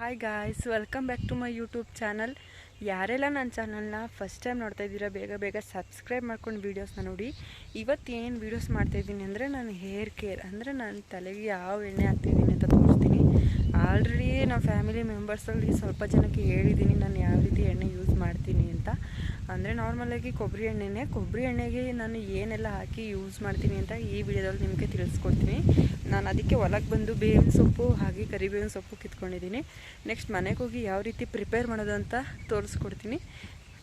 Hi guys welcome back to my YouTube channel ಯಾರೆಲ್ಲ ನನ್ನ ಚಾನಲ್ನ ಫಸ್ಟ್ ಟೈಮ್ ನೋಡ್ತಾ ಇದ್ದೀರಾ, ಬೇಗ ಬೇಗ ಸಬ್ಸ್ಕ್ರೈಬ್ ಮಾಡ್ಕೊಂಡು ವೀಡಿಯೋಸ್ನ ನೋಡಿ. ಇವತ್ತು ಏನು ವೀಡಿಯೋಸ್ ಮಾಡ್ತಾಯಿದ್ದೀನಿ ಅಂದರೆ ನಾನು ಹೇರ್ ಕೇರ್ ಅಂದರೆ ನನ್ನ ತಲೆಗೆ ಯಾವ ಎಣ್ಣೆ ಹಾಕ್ತಿದ್ದೀನಿ ಅಂತ ತೋರಿಸ್ತೀನಿ. ಆಲ್ರೆಡಿ ನಮ್ಮ ಫ್ಯಾಮಿಲಿ ಮೆಂಬರ್ಸಲ್ಲಿ ಸ್ವಲ್ಪ ಜನಕ್ಕೆ ಹೇಳಿದ್ದೀನಿ, ನಾನು ಯಾವ ರೀತಿ ಎಣ್ಣೆ ಅಂದರೆ ನಾರ್ಮಲಾಗಿ ಕೊಬ್ಬರಿ ಎಣ್ಣೆನೇ. ಕೊಬ್ಬರಿ ಎಣ್ಣೆಗೆ ನಾನು ಏನೆಲ್ಲ ಹಾಕಿ ಯೂಸ್ ಮಾಡ್ತೀನಿ ಅಂತ ಈ ವಿಡಿಯೋದಲ್ಲಿ ನಿಮಗೆ ತಿಳಿಸ್ಕೊಡ್ತೀನಿ. ನಾನು ಅದಕ್ಕೆ ಹೊಲಕ್ಕೆ ಬಂದು ಬೇವಿನ ಸೊಪ್ಪು ಹಾಗೆ ಕರಿಬೇವಿನ ಸೊಪ್ಪು ಕಿತ್ಕೊಂಡಿದ್ದೀನಿ. ನೆಕ್ಸ್ಟ್ ಮನೆಗೆ ಹೋಗಿ ಯಾವ ರೀತಿ ಪ್ರಿಪೇರ್ ಮಾಡೋದು ಅಂತ ತೋರಿಸ್ಕೊಡ್ತೀನಿ.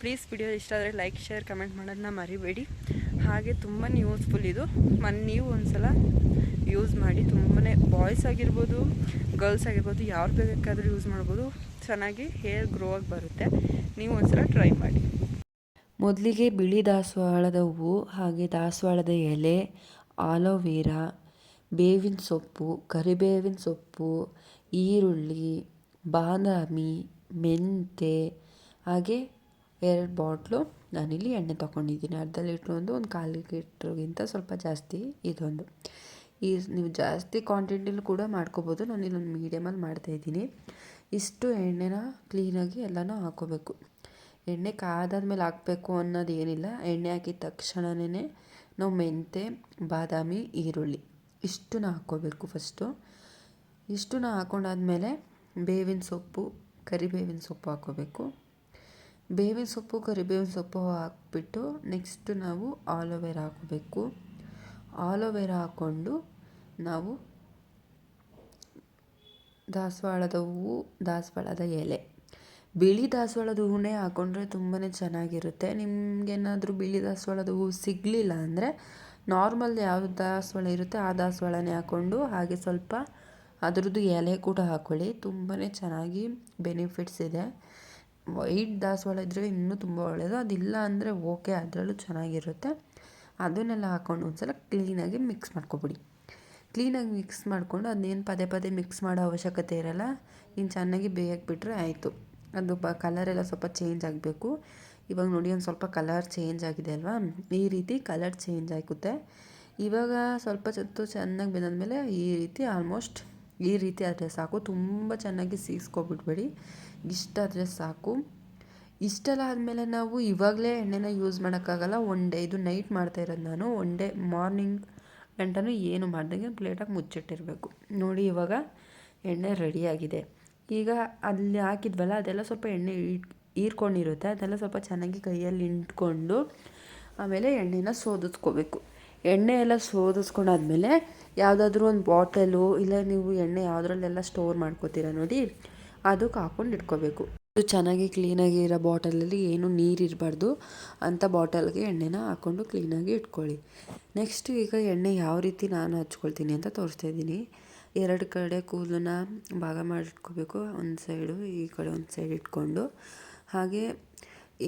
ಪ್ಲೀಸ್ ವಿಡಿಯೋ ಇಷ್ಟ ಆದರೆ ಲೈಕ್ ಶೇರ್ ಕಮೆಂಟ್ ಮಾಡೋದನ್ನ ಮರಿಬೇಡಿ. ಹಾಗೆ ತುಂಬಾ ಯೂಸ್ಫುಲ್ ಇದು. ಮನ್, ನೀವು ಒಂದು ಸಲ ಯೂಸ್ ಮಾಡಿ ತುಂಬಾ ಬಾಯ್ಸ್ ಆಗಿರ್ಬೋದು ಗರ್ಲ್ಸ್ ಆಗಿರ್ಬೋದು ಯಾರು ಬೇಕಾದರೂ ಯೂಸ್ ಮಾಡ್ಬೋದು. ಚೆನ್ನಾಗಿ ಹೇರ್ ಗ್ರೋ ಆಗಿ ಬರುತ್ತೆ. ನೀವು ಒಂದ್ಸಲ ಟ್ರೈ ಮಾಡಿ. ಮೊದಲಿಗೆ ಬಿಳಿ ದಾಸವಾಳದ ಹೂವು ಹಾಗೆ ದಾಸವಾಳದ ಎಲೆ, ಆಲೋವೆರಾ, ಬೇವಿನ ಸೊಪ್ಪು, ಕರಿಬೇವಿನ ಸೊಪ್ಪು, ಈರುಳ್ಳಿ, ಬಾದಾಮಿ, ಮೆಂತೆ ಹಾಗೆ ಎರಡು ಬಾಟ್ಲು ನಾನಿಲ್ಲಿ ಎಣ್ಣೆ ತೊಗೊಂಡಿದ್ದೀನಿ. ಅರ್ಧ ಲೀಟ್ರ್ ಒಂದು ಒಂದು ಕಾಲು ಲೀಟ್ರ್ಗಿಂತ ಸ್ವಲ್ಪ ಜಾಸ್ತಿ ಇದೊಂದು. ಈ ನೀವು ಜಾಸ್ತಿ ಕ್ವಾಂಟಿಟಿಲಿ ಕೂಡ ಮಾಡ್ಕೋಬೋದು. ನಾನು ಇಲ್ಲೊಂದು ಮೀಡಿಯಮಲ್ಲಿ ಮಾಡ್ತಾಯಿದ್ದೀನಿ ಇಷ್ಟು ಎಣ್ಣೆನ ಕ್ಲೀನಾಗಿ ಎಲ್ಲನೂ ಹಾಕೋಬೇಕು. ಎಣ್ಣೆ ಕಾದಾದ್ಮೇಲೆ ಹಾಕಬೇಕು ಅನ್ನೋದು ಏನಿಲ್ಲ. ಎಣ್ಣೆ ಹಾಕಿದ ತಕ್ಷಣವೇ ನಾವು ಮೆಂತೆ ಬಾದಾಮಿ, ಈರುಳ್ಳಿ ಇಷ್ಟನ್ನ ಹಾಕ್ಕೋಬೇಕು ಫಸ್ಟು ಇಷ್ಟನ್ನ ಹಾಕೊಂಡಾದ್ಮೇಲೆ ಬೇವಿನ ಸೊಪ್ಪು, ಕರಿಬೇವಿನ ಸೊಪ್ಪು ಹಾಕ್ಕೋಬೇಕು. ಬೇವಿನ ಸೊಪ್ಪು, ಕರಿಬೇವಿನ ಸೊಪ್ಪು ಹಾಕ್ಬಿಟ್ಟು ನೆಕ್ಸ್ಟ್ ನಾವು ಆಲೋವೆರಾ ಹಾಕೋಬೇಕು ಆಲೋವೆರಾ ಹಾಕ್ಕೊಂಡು ನಾವು ದಾಸವಾಳದ ಹೂವು, ದಾಸವಾಳದ ಎಲೆ. ಬಿಳಿ ದಾಸವಾಳದ ಹೂವನ್ನೇ ಹಾಕ್ಕೊಂಡ್ರೆ ತುಂಬಾ ಚೆನ್ನಾಗಿರುತ್ತೆ. ನಿಮಗೇನಾದರೂ ಬಿಳಿ ದಾಸವಾಳದ ಹೂವು ಸಿಗಲಿಲ್ಲ ಅಂದರೆ ನಾರ್ಮಲ್ ಯಾವ ದಾಸವಾಳ ಇರುತ್ತೆ, ಆ ದಾಸವಾಳನೇ ಹಾಕ್ಕೊಂಡು ಹಾಗೆ ಸ್ವಲ್ಪ ಅದರದ್ದು ಎಲೆ ಕೂಡ ಹಾಕ್ಕೊಳ್ಳಿ ತುಂಬಾ ಚೆನ್ನಾಗಿ ಬೆನಿಫಿಟ್ಸ್ ಇದೆ. ವೈಟ್ ದಾಸವಾಳ ಇದ್ದರೆ ಇನ್ನೂ ತುಂಬ ಒಳ್ಳೆಯದು ಅದಿಲ್ಲ ಅಂದರೆ ಓಕೆ ಅದರಲ್ಲೂ ಚೆನ್ನಾಗಿರುತ್ತೆ. ಅದನ್ನೆಲ್ಲ ಹಾಕ್ಕೊಂಡು ಒಂದ್ಸಲ ಕ್ಲೀನಾಗಿ ಮಿಕ್ಸ್ ಮಾಡ್ಕೊಬಿಡಿ. ಕ್ಲೀನಾಗಿ ಮಿಕ್ಸ್ ಮಾಡಿಕೊಂಡು ಅದನ್ನೇನು ಪದೇ ಪದೇ ಮಿಕ್ಸ್ ಮಾಡೋ ಅವಶ್ಯಕತೆ ಇರೋಲ್ಲ ಇನ್ನು ಚೆನ್ನಾಗಿ ಬೇಯಕ್ಕೆ ಬಿಟ್ಟರೆ ಆಯಿತು. ಅದು ಬ ಕಲರೆಲ್ಲ ಸ್ವಲ್ಪ ಚೇಂಜ್ ಆಗಬೇಕು. ಇವಾಗ ನೋಡಿ ಒಂದು ಸ್ವಲ್ಪ ಕಲರ್ ಚೇಂಜ್ ಆಗಿದೆ ಅಲ್ವಾ? ಈ ರೀತಿ ಕಲರ್ ಚೇಂಜ್ ಆಗುತ್ತೆ ಇವಾಗ ಸ್ವಲ್ಪ ಚತ್ತು ಚೆನ್ನಾಗಿ ಬೆಂದಾದ್ಮೇಲೆ ಈ ರೀತಿ ಆಲ್ಮೋಸ್ಟ್ ಈ ರೀತಿ ಆದರೆ ಸಾಕು. ತುಂಬ ಚೆನ್ನಾಗಿ ಸೀಸ್ಕೊಬಿಟ್ಬೇಡಿ. ಇಷ್ಟಾದರೆ ಸಾಕು. ಇಷ್ಟೆಲ್ಲ ಆದಮೇಲೆ ನಾವು ಇವಾಗಲೇ ಎಣ್ಣೆನ ಯೂಸ್ ಮಾಡೋಕ್ಕಾಗಲ್ಲ. ಒನ್ ಡೇ ಇದು ನೈಟ್ ಮಾಡ್ತಾ ಇರೋದು ನಾನು. ಒನ್ ಡೇ ಮಾರ್ನಿಂಗ್ ಗಂಟನೂ ಏನು ಮಾಡ್ದಂಗೆ ಪ್ಲೇಟಾಗಿ ಮುಚ್ಚಿಟ್ಟಿರಬೇಕು. ನೋಡಿ ಇವಾಗ ಎಣ್ಣೆ ರೆಡಿಯಾಗಿದೆ ಈಗ ಅಲ್ಲಿ ಹಾಕಿದ್ವಲ್ಲ, ಅದೆಲ್ಲ ಸ್ವಲ್ಪ ಎಣ್ಣೆ ಹೀರ್ಕೊಂಡಿರುತ್ತೆ ಅದೆಲ್ಲ ಸ್ವಲ್ಪ ಚೆನ್ನಾಗಿ ಕೈಯಲ್ಲಿ ಇಂಟ್ಕೊಂಡು ಆಮೇಲೆ ಎಣ್ಣೆನ ಸೋದಿಸ್ಕೋಬೇಕು. ಎಣ್ಣೆ ಎಲ್ಲ ಸೋದಿಸ್ಕೊಂಡಾದ್ಮೇಲೆ ಯಾವುದಾದ್ರೂ ಒಂದು ಬಾಟಲು, ಇಲ್ಲ ನೀವು ಎಣ್ಣೆ ಯಾವುದ್ರಲ್ಲೆಲ್ಲ ಸ್ಟೋರ್ ಮಾಡ್ಕೋತೀರ ನೋಡಿ, ಅದಕ್ಕೆ ಹಾಕ್ಕೊಂಡು ಇಟ್ಕೋಬೇಕು. ಚೆನ್ನಾಗಿ ಕ್ಲೀನಾಗಿ ಇರೋ ಬಾಟಲಲ್ಲಿ ಏನು ನೀರು ಇರಬಾರ್ದು ಅಂಥ ಬಾಟಲ್ಗೆ ಎಣ್ಣೆನ ಹಾಕ್ಕೊಂಡು ಕ್ಲೀನಾಗಿ ಇಟ್ಕೊಳ್ಳಿ. ನೆಕ್ಸ್ಟ್ ಈಗ ಎಣ್ಣೆ ಯಾವ ರೀತಿ ನಾನು ಹಚ್ಕೊಳ್ತೀನಿ ಅಂತ ತೋರಿಸ್ತಾ ಇದ್ದೀನಿ. ಎರಡು ಕಡೆ ಕೂದಲನ್ನ ಭಾಗ ಮಾಡಿಟ್ಕೋಬೇಕು ಒಂದು ಸೈಡು ಈ ಕಡೆ ಒಂದು ಸೈಡ್ ಇಟ್ಕೊಂಡು. ಹಾಗೆ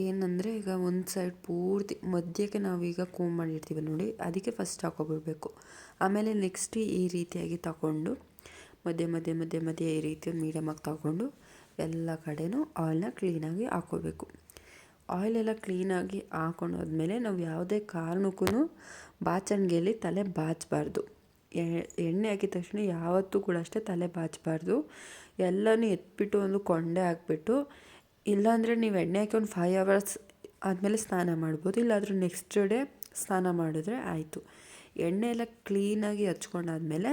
ಏನಂದರೆ ಈಗ ಒಂದು ಸೈಡ್ ಪೂರ್ತಿ ಮಧ್ಯಕ್ಕೆ ನಾವೀಗ ಕೂಮ್ ಮಾಡಿರ್ತೀವಿ ನೋಡಿ, ಅದಕ್ಕೆ ಫಸ್ಟ್ ಹಾಕೊಬಿಡ್ಬೇಕು. ಆಮೇಲೆ ನೆಕ್ಸ್ಟ್ ಈ ರೀತಿಯಾಗಿ ತಗೊಂಡು, ಮಧ್ಯೆ ಮಧ್ಯೆ ಮಧ್ಯೆ ಮಧ್ಯೆ ಈ ರೀತಿ ಮೀಡಿಯಮಾಗಿ ತಗೊಂಡು ಎಲ್ಲ ಕಡೆನೂ ಆಯಿಲ್ನ ಕ್ಲೀನಾಗಿ ಹಾಕೋಬೇಕು. ಆಯಿಲೆಲ್ಲ ಕ್ಲೀನಾಗಿ ಹಾಕೊಂಡೋದ್ಮೇಲೆ ನಾವು ಯಾವುದೇ ಕಾರಣಕ್ಕೂ ಬಾಚಣಿಗೆಯಲ್ಲಿ ತಲೆ ಬಾಚಬಾರ್ದು. ಎಣ್ಣೆ ಹಾಕಿದ ತಕ್ಷಣ ಯಾವತ್ತೂ ಕೂಡ ಅಷ್ಟೇ ತಲೆ ಬಾಚಬಾರ್ದು. ಎಲ್ಲನೂ ಎತ್ಬಿಟ್ಟು ಒಂದು ಕೊಂಡೆ ಹಾಕ್ಬಿಟ್ಟು, ಇಲ್ಲಾಂದರೆ ನೀವು ಎಣ್ಣೆ ಹಾಕಿ ಒಂದು ಫೈವ್ ಅವರ್ಸ್ ಆದಮೇಲೆ ಸ್ನಾನ ಮಾಡ್ಬೋದು. ಇಲ್ಲಾದರೂ ನೆಕ್ಸ್ಟ್ ಡೇ ಸ್ನಾನ ಮಾಡಿದ್ರೆ ಆಯಿತು. ಎಣ್ಣೆ ಎಲ್ಲ ಕ್ಲೀನಾಗಿ ಹಚ್ಕೊಂಡಾದ್ಮೇಲೆ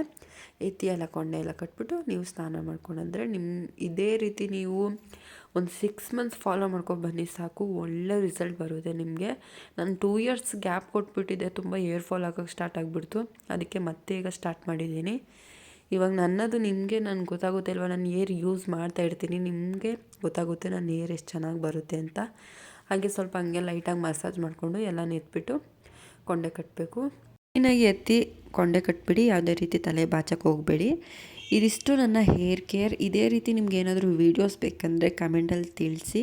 ಎತ್ತಿ ಎಲ್ಲ ಕೊಂಡೆ ಎಲ್ಲ ಕಟ್ಬಿಟ್ಟು ನೀವು ಸ್ನಾನ ಮಾಡ್ಕೊಂಡಂದರೆ ನಿಮ್ಮ ಇದೇ ರೀತಿ ನೀವು ಒಂದು ಸಿಕ್ಸ್ ಮಂತ್ಸ್ ಫಾಲೋ ಮಾಡ್ಕೊಂಡು ಬನ್ನಿ, ಸಾಕು, ಒಳ್ಳೆ ರಿಸಲ್ಟ್ ಬರುತ್ತೆ ನಿಮಗೆ. ನಾನು ಟೂ ಇಯರ್ಸ್ ಗ್ಯಾಪ್ ಕೊಟ್ಬಿಟ್ಟಿದ್ದೆ ತುಂಬ ಏರ್ ಫಾಲ್ ಆಗೋಕ್ಕೆ ಸ್ಟಾರ್ಟ್ ಆಗಿಬಿಡ್ತು. ಅದಕ್ಕೆ ಮತ್ತೆ ಈಗ ಸ್ಟಾರ್ಟ್ ಮಾಡಿದ್ದೀನಿ. ಇವಾಗ ನನ್ನದು ನಿಮಗೆ ನಾನು ಗೊತ್ತಾಗುತ್ತೆ ಅಲ್ವಾ, ನಾನು ಏರ್ ಯೂಸ್ ಮಾಡ್ತಾ ಇರ್ತೀನಿ, ನಿಮಗೆ ಗೊತ್ತಾಗುತ್ತೆ ನಾನು ಏರ್ ಎಷ್ಟು ಚೆನ್ನಾಗಿ ಬರುತ್ತೆ ಅಂತ. ಹಾಗೆ ಸ್ವಲ್ಪ ಹಂಗೆ ಲೈಟಾಗಿ ಮಸಾಜ್ ಮಾಡಿಕೊಂಡು ಎಲ್ಲ ನೆತ್ಬಿಟ್ಟು ಕೊಂಡೆ ಕಟ್ಟಬೇಕು ಕ್ಲೀನಾಗಿ ಎತ್ತಿ ಕೊಂಡೆ ಕಟ್ಬಿಡಿ, ಯಾವುದೇ ರೀತಿ ತಲೆ ಬಾಚಕ್ಕೆ ಹೋಗಬೇಡಿ. ಇದಿಷ್ಟು ನನ್ನ ಹೇರ್ ಕೇರ್. ಇದೇ ರೀತಿ ನಿಮ್ಗೆ ಏನಾದರೂ ವೀಡಿಯೋಸ್ ಬೇಕಂದರೆ ಕಮೆಂಟಲ್ಲಿ ತಿಳಿಸಿ.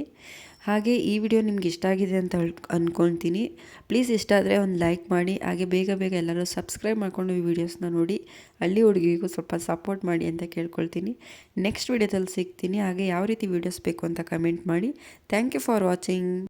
ಹಾಗೆ ಈ ವಿಡಿಯೋ ನಿಮ್ಗೆ ಇಷ್ಟ ಆಗಿದೆ ಅಂತ ಅಂದ್ಕೊಳ್ತೀನಿ ಪ್ಲೀಸ್ ಇಷ್ಟ ಆದರೆ ಒಂದು ಲೈಕ್ ಮಾಡಿ. ಹಾಗೆ ಬೇಗ ಬೇಗ ಎಲ್ಲರೂ ಸಬ್ಸ್ಕ್ರೈಬ್ ಮಾಡಿಕೊಂಡು ಈ ವಿಡಿಯೋಸ್ನ ನೋಡಿ. ಹಳ್ಳಿ ಹುಡುಗಿಗೂ ಸ್ವಲ್ಪ ಸಪೋರ್ಟ್ ಮಾಡಿ ಅಂತ ಕೇಳ್ಕೊಳ್ತೀನಿ. ನೆಕ್ಸ್ಟ್ ವಿಡಿಯೋದಲ್ಲಿ ಸಿಗ್ತೀನಿ. ಹಾಗೆ ಯಾವ ರೀತಿ ವೀಡಿಯೋಸ್ ಬೇಕು ಅಂತ ಕಮೆಂಟ್ ಮಾಡಿ. Thank you for watching